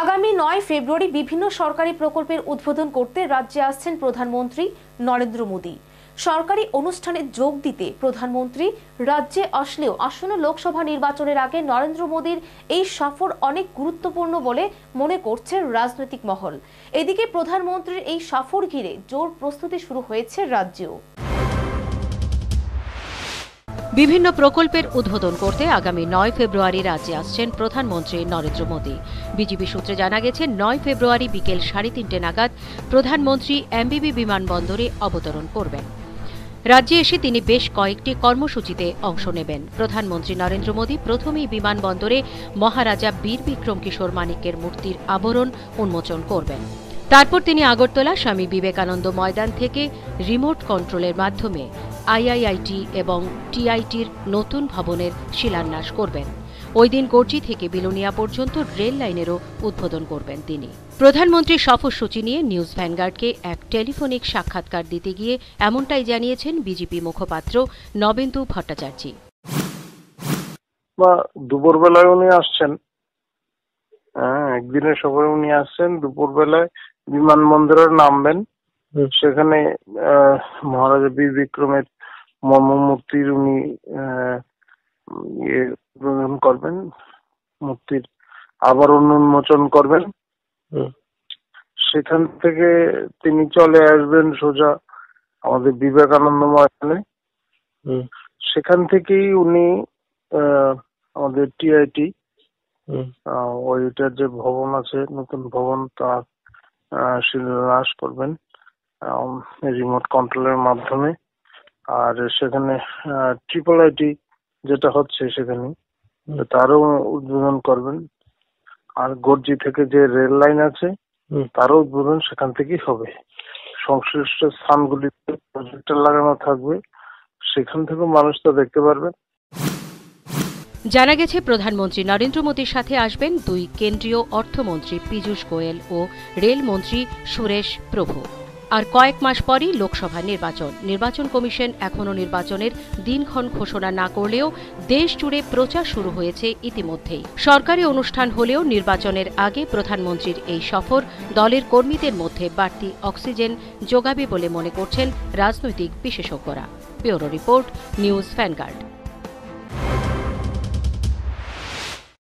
আগামী নয় ফেব্রুয়ারি বিভিন্ন সরকারি প্রকল্পের উদ্বোধন করতে রাজ্যে আসছেন প্রধানমন্ত্রী নরেন্দ্র মোদী। সরকারি অনুষ্ঠানে যোগ দিতে প্রধানমন্ত্রী রাজ্যে আসলেও আসন্ন লোকসভা নির্বাচনের আগে নরেন্দ্র মোদীর এই সফর অনেক গুরুত্বপূর্ণ বলে মনে করছে রাজনৈতিক মহল। এদিকে প্রধানমন্ত্রীর এই সফর ঘিরে জোর প্রস্তুতি শুরু হয়েছে রাজ্যেও। বিভিন্ন প্রকল্পের উদ্বোধন করতে আগামী নয় ফেব্রুয়ারি রাজ্যে আসছেন প্রধানমন্ত্রী নরেন্দ্র মোদী। বিজেপি সূত্রে জানা গেছে, নয় ফেব্রুয়ারি বিকেল সাড়ে তিনটে নাগাদ প্রধানমন্ত্রী এমবিবি বিমানবন্দরে অবতরণ করবেন। রাজ্যে এসে তিনি বেশ কয়েকটি কর্মসূচিতে অংশ নেবেন। প্রধানমন্ত্রী নরেন্দ্র মোদী প্রথমেই বিমানবন্দরে মহারাজা বীর বিক্রম কিশোর মানিকের মূর্তির আবরণ উন্মোচন করবেন। তারপর তিনি আগরতলা স্বামী বিবেকানন্দ ময়দান থেকে রিমোট কন্ট্রোলের মাধ্যমে আইআইআইটি এবং টিআইটির নতুন ভবনের শিলান্যাস করবেন। ওই দিন গর্জি থেকে বিলোনিয়া পর্যন্ত রেল লাইনেরও উদ্বোধন করবেন তিনি। প্রধানমন্ত্রীর সফরসূচি নিয়ে নিউজ ভ্যানগার্ডকে এক টেলিফোনিক সাক্ষাৎকার দিতে গিয়ে এমনটাই জানিয়েছেন বিজেপি মুখপাত্র নবেন্দু ভট্টাচার্য। বা দুপুরবেলায় উনি আসছেন। হ্যাঁ একদিনের সফরে উনি আসছেন। দুপুরবেলায় বিমানবন্দরে নামবেন। সেখানে মহারাজা বীর বিক্রমের মর্মমূর্তির উনি ইয়ে উদ্বোধন করবেন মূর্তির আবরণ উন্মোচন করবেন। সেখান থেকে তিনি চলে আসবেন সোজা আমাদের বিবেকানন্দ ময়দানে। সেখান থেকেই উনি আহ, আমাদের টিআইটি ওইটার যে ভবন আছে নতুন ভবন তার শিলান্যাস করবেন রিমোট কন্ট্রোলের মাধ্যমে। আর সেখানে ট্রিপল আইটি যেটা হচ্ছে সেখানে তারও উদ্বোধন করবেন। আর গর্জি থেকে যে রেল লাইন আছে তারও উদ্বোধন সেখান থেকেই হবে। সংশ্লিষ্ট স্থানগুলিতে প্রজেক্টর লাগানো থাকবে। সেখান থেকেও মানুষ তা দেখতে পারবেন। জানা গেছে প্রধানমন্ত্রী নরেন্দ্র মোদীর সাথে আসবেন দুই কেন্দ্রীয় অর্থমন্ত্রী পীযূষ গোয়েল ও রেলমন্ত্রী সুরেশ প্রভু। আর কয়েক মাস পরই লোকসভা নির্বাচন। নির্বাচন কমিশন এখনও নির্বাচনের দিনক্ষণ ঘোষণা না করলেও দেশ জুড়ে প্রচার শুরু হয়েছে ইতিমধ্যেই। সরকারি অনুষ্ঠান হলেও নির্বাচনের আগে প্রধানমন্ত্রীর এই সফর দলের কর্মীদের মধ্যে বাড়তি অক্সিজেন যোগাবে বলে মনে করছেন রাজনৈতিক বিশেষজ্ঞরা। Bureau report, news vanguard